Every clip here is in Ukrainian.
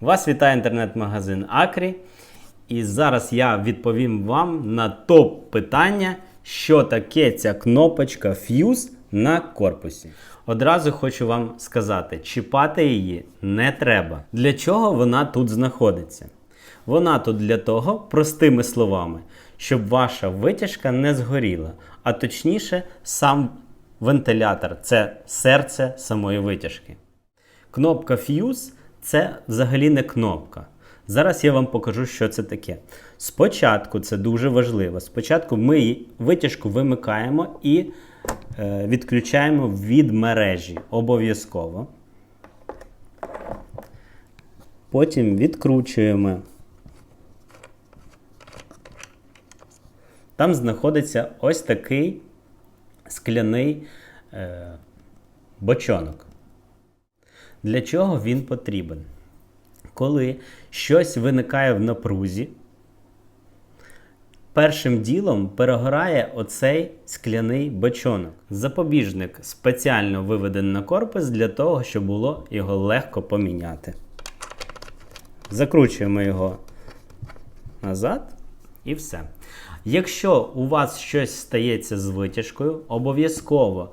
Вас вітає інтернет-магазин Акрі. І зараз я відповім вам на топ питання, що таке ця кнопочка Fuse на корпусі. Одразу хочу вам сказати, чіпати її не треба. Для чого вона тут знаходиться? Вона тут для того, простими словами, щоб ваша витяжка не згоріла, а точніше, сам вентилятор це серце самої витяжки. Кнопка Fuse це взагалі не кнопка. Зараз я вам покажу, що це таке. Спочатку це дуже важливо. Спочатку ми витяжку вимикаємо і е, відключаємо від мережі обов'язково. Потім відкручуємо. Там знаходиться ось такий скляний е, бочонок. Для чого він потрібен? Коли щось виникає в напрузі, першим ділом перегорає оцей скляний бочонок. Запобіжник спеціально виведений на корпус для того, щоб було його легко поміняти. Закручуємо його назад і все. Якщо у вас щось стається з витяжкою, обов'язково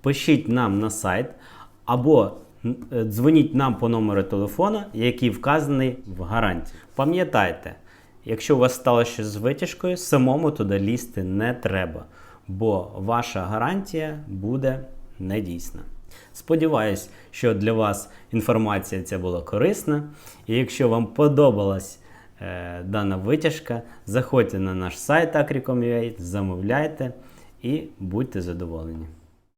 пишіть нам на сайт або дзвоніть нам по номеру телефона, який вказаний в гарантії. Пам'ятайте, якщо у вас стало щось з витяжкою, самому туди лізти не треба, бо ваша гарантія буде недійсна. Сподіваюсь, що для вас інформація ця була корисна. І якщо вам подобалась е, дана витяжка, заходьте на наш сайт Acricom.ua, замовляйте і будьте задоволені.